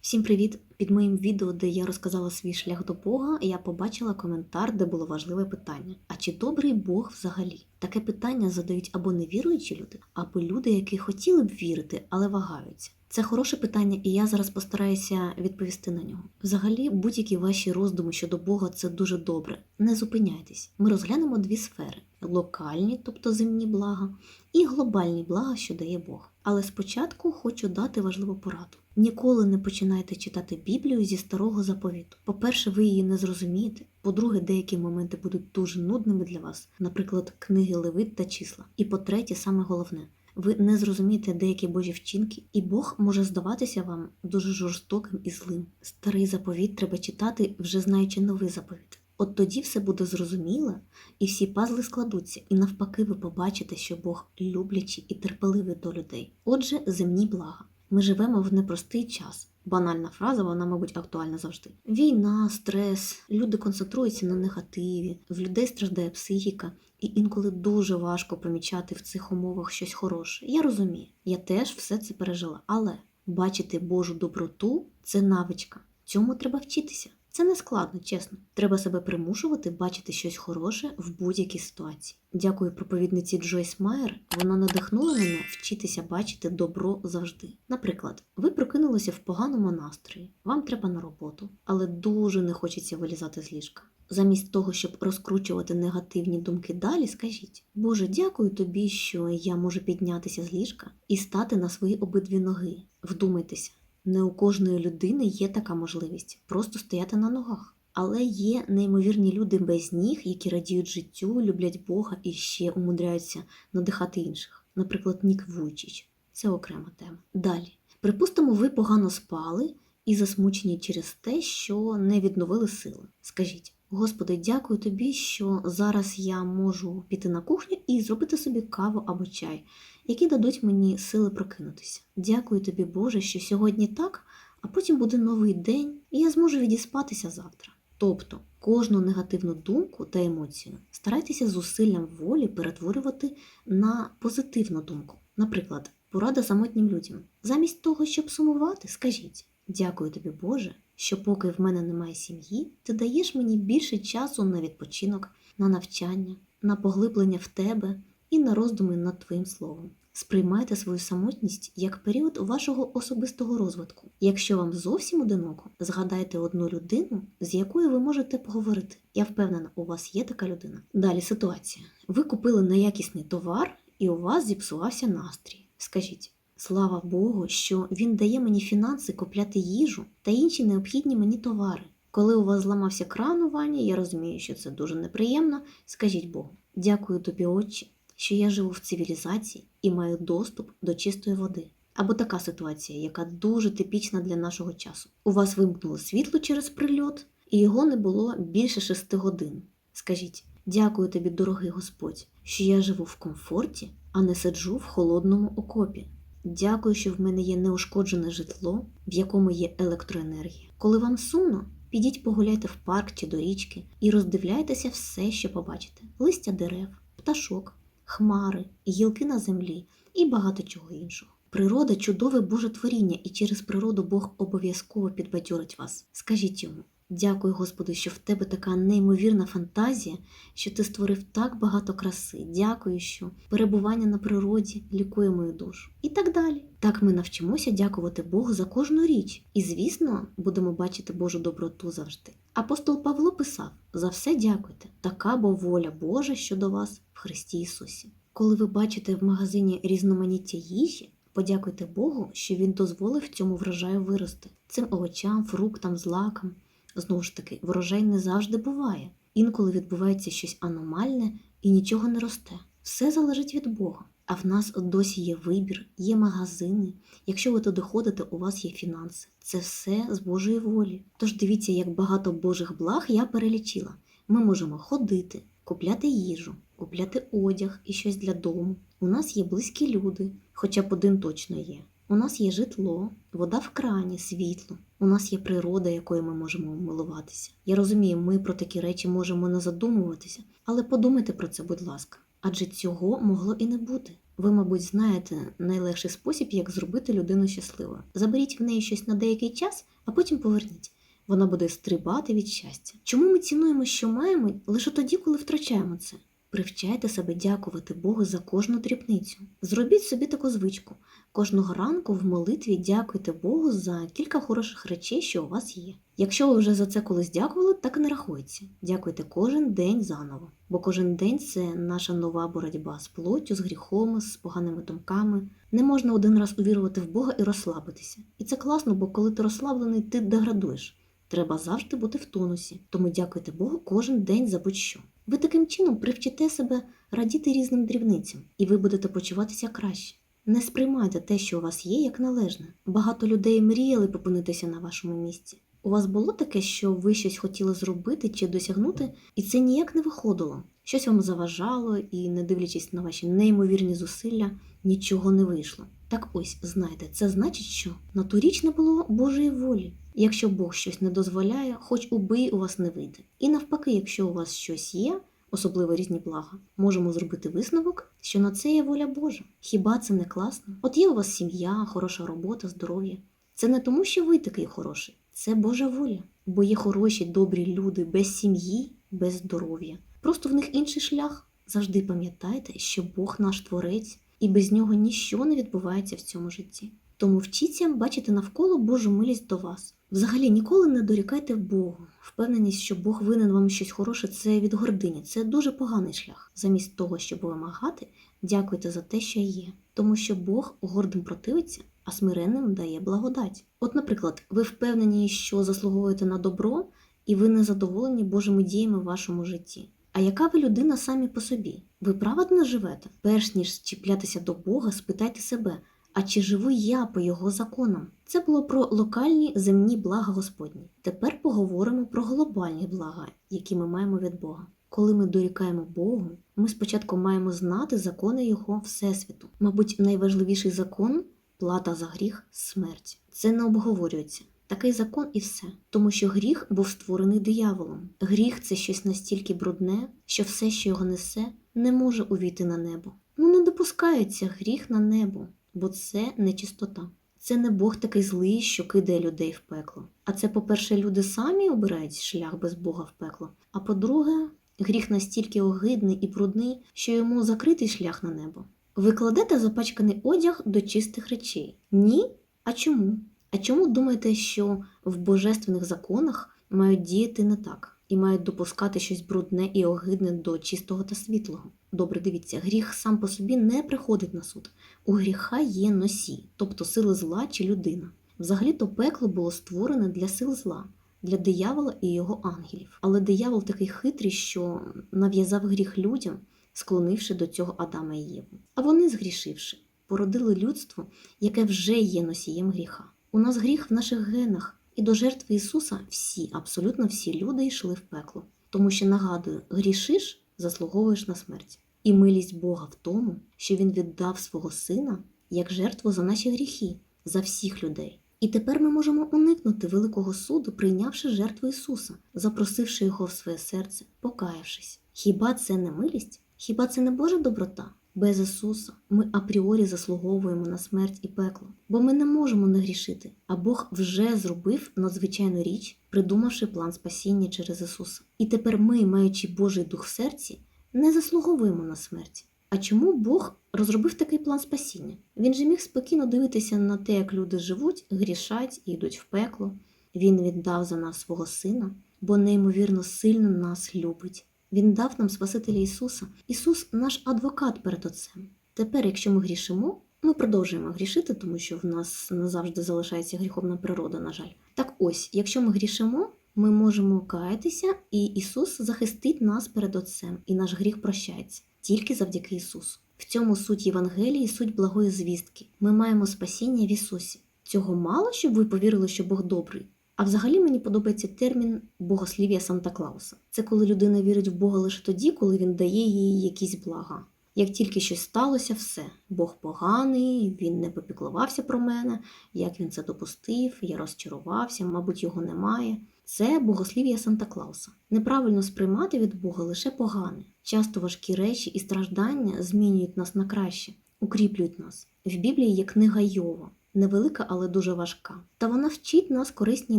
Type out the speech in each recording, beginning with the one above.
Всім привіт! Під моїм відео, де я розказала свій шлях до Бога, я побачила коментар, де було важливе питання: а чи добрий Бог взагалі? Таке питання задають або невіруючі люди, або люди, які хотіли б вірити, але вагаються. Це хороше питання, і я зараз постараюся відповісти на нього. Взагалі, будь-які ваші роздуми щодо Бога це дуже добре. Не зупиняйтесь. Ми розглянемо дві сфери: локальні, тобто земні блага, і глобальні блага, що дає Бог. Але спочатку хочу дати важливу пораду. Ніколи не починайте читати Біблію зі старого заповіту. По-перше, ви її не зрозумієте. По-друге, деякі моменти будуть дуже нудними для вас, наприклад, книги Левит та числа. І по-третє, саме головне, ви не зрозумієте деякі божі вчинки, і Бог може здаватися вам дуже жорстоким і злим. Старий заповіт треба читати, вже знаючи новий заповіт. От тоді все буде зрозуміло, і всі пазли складуться, і навпаки, ви побачите, що Бог люблячий і терпеливий до людей. Отже, земні блага. Ми живемо в непростий час. Банальна фраза, вона, мабуть, актуальна завжди. Війна, стрес, люди концентруються на негативі, в людей страждає психіка, і інколи дуже важко помічати в цих умовах щось хороше. Я розумію, я теж все це пережила. Але бачити Божу доброту це навичка. Цьому треба вчитися. Це не складно, чесно. Треба себе примушувати бачити щось хороше в будь-якій ситуації. Дякую проповідниці Джойс Майер. Вона надихнула мене вчитися бачити добро завжди. Наприклад, ви прокинулися в поганому настрої, вам треба на роботу, але дуже не хочеться вилізати з ліжка. Замість того, щоб розкручувати негативні думки далі, скажіть: Боже, дякую тобі, що я можу піднятися з ліжка і стати на свої обидві ноги. Вдумайтеся. Не у кожної людини є така можливість просто стояти на ногах. Але є неймовірні люди без ніг, які радіють життю, люблять Бога і ще умудряються надихати інших. Наприклад, Нік Вуйчич. Це окрема тема. Далі. Припустимо, ви погано спали і засмучені через те, що не відновили сили. Скажіть, Господи, дякую тобі, що зараз я можу піти на кухню і зробити собі каву або чай, які дадуть мені сили прокинутися. Дякую тобі, Боже, що сьогодні так, а потім буде новий день, і я зможу відіспатися завтра. Тобто кожну негативну думку та емоцію старайтеся зусиллям волі перетворювати на позитивну думку. Наприклад, порада самотнім людям. Замість того, щоб сумувати, скажіть: Дякую тобі, Боже, що поки в мене немає сім'ї, ти даєш мені більше часу на відпочинок, на навчання, на поглиблення в тебе і на роздуми над твоїм словом. Сприймайте свою самотність як період вашого особистого розвитку. Якщо вам зовсім одиноко, згадайте одну людину, з якою ви можете поговорити. Я впевнена, у вас є така людина. Далі ситуація. Ви купили неякісний товар, і у вас зіпсувався настрій. Скажіть. Слава Богу, що він дає мені фінанси купляти їжу та інші необхідні мені товари. Коли у вас зламався кран у ванні, я розумію, що це дуже неприємно. Скажіть Богу, дякую тобі, Отче, що я живу в цивілізації і маю доступ до чистої води. Або така ситуація, яка дуже типічна для нашого часу. У вас вимкнуло світло через прильот, і його не було більше шести годин. Скажіть, дякую тобі, дорогий Господь, що я живу в комфорті, а не сиджу в холодному окопі. Дякую, що в мене є неушкоджене житло, в якому є електроенергія. Коли вам сумно, підіть погуляйте в парк чи до річки і роздивляйтеся все, що побачите: листя дерев, пташок, хмари, гілки на землі і багато чого іншого. Природа чудове Боже творіння, і через природу Бог обов'язково підбадьорить вас. Скажіть йому. Дякую, Господи, що в тебе така неймовірна фантазія, що ти створив так багато краси. Дякую, що перебування на природі лікує мою душу. І так далі. Так ми навчимося дякувати Богу за кожну річ. І, звісно, будемо бачити Божу доброту завжди. Апостол Павло писав: за все дякуйте, така бо воля Божа щодо вас в Христі Ісусі. Коли ви бачите в магазині різноманіття їжі, подякуйте Богу, що Він дозволив цьому врожаю вирости, цим овочам, фруктам, злакам. Знову ж таки, врожай не завжди буває. Інколи відбувається щось аномальне і нічого не росте. Все залежить від Бога. А в нас досі є вибір, є магазини. Якщо ви туди ходите, у вас є фінанси. Це все з Божої волі. Тож дивіться, як багато Божих благ я перелічила. Ми можемо ходити, купляти їжу, купляти одяг і щось для дому. У нас є близькі люди, хоча б один точно є. У нас є житло, вода в крані, світло. У нас є природа, якою ми можемо милуватися. Я розумію, ми про такі речі можемо не задумуватися, але подумайте про це, будь ласка. Адже цього могло і не бути. Ви, мабуть, знаєте найлегший спосіб, як зробити людину щасливою. Заберіть в неї щось на деякий час, а потім поверніть. Вона буде стрибати від щастя. Чому ми цінуємо, що маємо, лише тоді, коли втрачаємо це? Привчайте себе дякувати Богу за кожну дрібницю. Зробіть собі таку звичку. Кожного ранку в молитві дякуйте Богу за кілька хороших речей, що у вас є. Якщо ви вже за це колись дякували, так і не рахується. Дякуйте кожен день заново. Бо кожен день це наша нова боротьба з плоттю, з гріхом, з поганими думками. Не можна один раз увірувати в Бога і розслабитися. І це класно, бо коли ти розслаблений, ти деградуєш. Треба завжди бути в тонусі. Тому дякуйте Богу кожен день за будь-що. Ви таким чином привчите себе радіти різним дрібницям, і ви будете почуватися краще. Не сприймайте те, що у вас є, як належне. Багато людей мріяли попинитися на вашому місці. У вас було таке, що ви щось хотіли зробити чи досягнути, і це ніяк не виходило. Щось вам заважало, і, не дивлячись на ваші неймовірні зусилля, нічого не вийшло. Так ось, знайте, це значить, що на ту річ не було Божої волі. Якщо Бог щось не дозволяє, хоч убий у вас не вийде. І навпаки, якщо у вас щось є, особливо різні блага, можемо зробити висновок, що на це є воля Божа. Хіба це не класно? От є у вас сім'я, хороша робота, здоров'я. Це не тому, що ви такий хороший, це Божа воля. Бо є хороші, добрі люди без сім'ї, без здоров'я. Просто в них інший шлях. Завжди пам'ятайте, що Бог наш творець, і без нього ніщо не відбувається в цьому житті. Тому вчіться бачити навколо Божу милість до вас. Взагалі ніколи не дорікайте Богу. Впевненість, що Бог винен вам щось хороше, це від гордині. Це дуже поганий шлях. Замість того, щоб вимагати, дякуйте за те, що є. Тому що Бог гордим противиться, а смиренним дає благодать. От, наприклад, ви впевнені, що заслуговуєте на добро, і ви не задоволені Божими діями в вашому житті. А яка ви людина самі по собі? Ви праведно живете? Перш ніж чіплятися до Бога, спитайте себе, а чи живу я по його законам? Це було про локальні земні блага Господні. Тепер поговоримо про глобальні блага, які ми маємо від Бога. Коли ми дорікаємо Богу, ми спочатку маємо знати закони Його Всесвіту. Мабуть, найважливіший закон плата за гріх смерть. Це не обговорюється. Такий закон і все. Тому що гріх був створений дияволом. Гріх це щось настільки брудне, що все, що його несе, не може увійти на небо. Ну не допускається гріх на небо, бо це нечистота. Це не Бог такий злий, що кидає людей в пекло. А це, по-перше, люди самі обирають шлях без Бога в пекло. А по-друге, гріх настільки огидний і брудний, що йому закритий шлях на небо. Ви кладете запачканий одяг до чистих речей? Ні? А чому? А чому думаєте, що в божественних законах мають діяти не так і мають допускати щось брудне і огидне до чистого та світлого? Добре, дивіться, гріх сам по собі не приходить на суд. У гріха є носій, тобто сили зла чи людина. Взагалі-то пекло було створене для сил зла, для диявола і його ангелів. Але диявол такий хитрий, що нав'язав гріх людям, склонивши до цього Адама і Єву. А вони, згрішивши, породили людство, яке вже є носієм гріха. У нас гріх в наших генах, і до жертви Ісуса всі, абсолютно всі люди йшли в пекло. Тому що, нагадую, грішиш, заслуговуєш на смерть. І милість Бога в тому, що Він віддав свого Сина як жертву за наші гріхи, за всіх людей. І тепер ми можемо уникнути великого суду, прийнявши жертву Ісуса, запросивши Його в своє серце, покаявшись. Хіба це не милість? Хіба це не Божа доброта? Без Ісуса ми апріорі заслуговуємо на смерть і пекло, бо ми не можемо не грішити, а Бог вже зробив надзвичайну річ, придумавши план спасіння через Ісуса. І тепер ми, маючи Божий дух в серці, не заслуговуємо на смерть. А чому Бог розробив такий план спасіння? Він же міг спокійно дивитися на те, як люди живуть, грішать і йдуть в пекло. Він віддав за нас свого Сина, бо неймовірно сильно нас любить. Він дав нам Спасителя Ісуса. Ісус наш адвокат перед Отцем. Тепер, якщо ми грішимо, ми продовжуємо грішити, тому що в нас назавжди залишається гріховна природа, на жаль. Так ось, якщо ми грішимо, ми можемо каятися, і Ісус захистить нас перед Отцем, і наш гріх прощається тільки завдяки Ісусу. В цьому суть Євангелії, суть благої звістки. Ми маємо спасіння в Ісусі. Цього мало, щоб ви повірили, що Бог добрий. А взагалі мені подобається термін богослів'я Санта Клауса. Це коли людина вірить в Бога лише тоді, коли він дає їй якісь блага. Як тільки щось сталося, все. Бог поганий, він не попіклувався про мене, як він це допустив, я розчарувався, мабуть, його немає. Це богослів'я Санта Клауса. Неправильно сприймати від Бога лише погане. Часто важкі речі і страждання змінюють нас на краще. укріплюють нас. В Біблії є книга Йова, невелика, але дуже важка. Та вона вчить нас корисній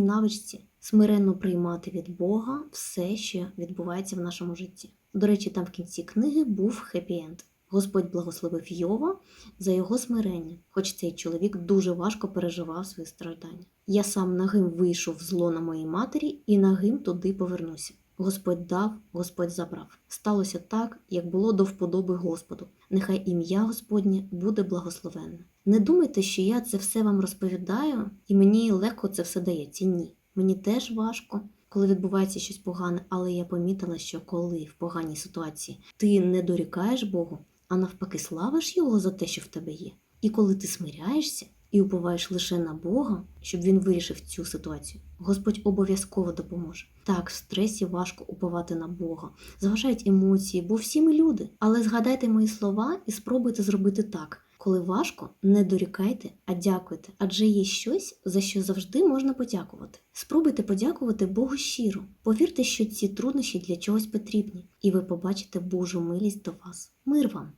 навичці смиренно приймати від Бога все, що відбувається в нашому житті. До речі, там в кінці книги був хеппі-енд. Господь благословив Йова за його смирення, хоч цей чоловік дуже важко переживав свої страждання. Я сам нагим вийшов в зло на моїй матері і нагим туди повернуся. Господь дав, Господь забрав. Сталося так, як було до вподоби Господу. Нехай ім'я Господнє буде благословенне. Не думайте, що я це все вам розповідаю, і мені легко це все дається. Ні. Мені теж важко, коли відбувається щось погане, але я помітила, що коли в поганій ситуації ти не дорікаєш Богу, а навпаки славиш Його за те, що в тебе є. І коли ти смиряєшся і уповаєш лише на Бога, щоб він вирішив цю ситуацію, Господь обов'язково допоможе. Так, в стресі важко уповати на Бога, заважають емоції, бо всі ми люди. Але згадайте мої слова і спробуйте зробити так. Коли важко, не дорікайте, а дякуйте, адже є щось, за що завжди можна подякувати. Спробуйте подякувати Богу щиро. Повірте, що ці труднощі для чогось потрібні, і ви побачите Божу милість до вас. Мир вам!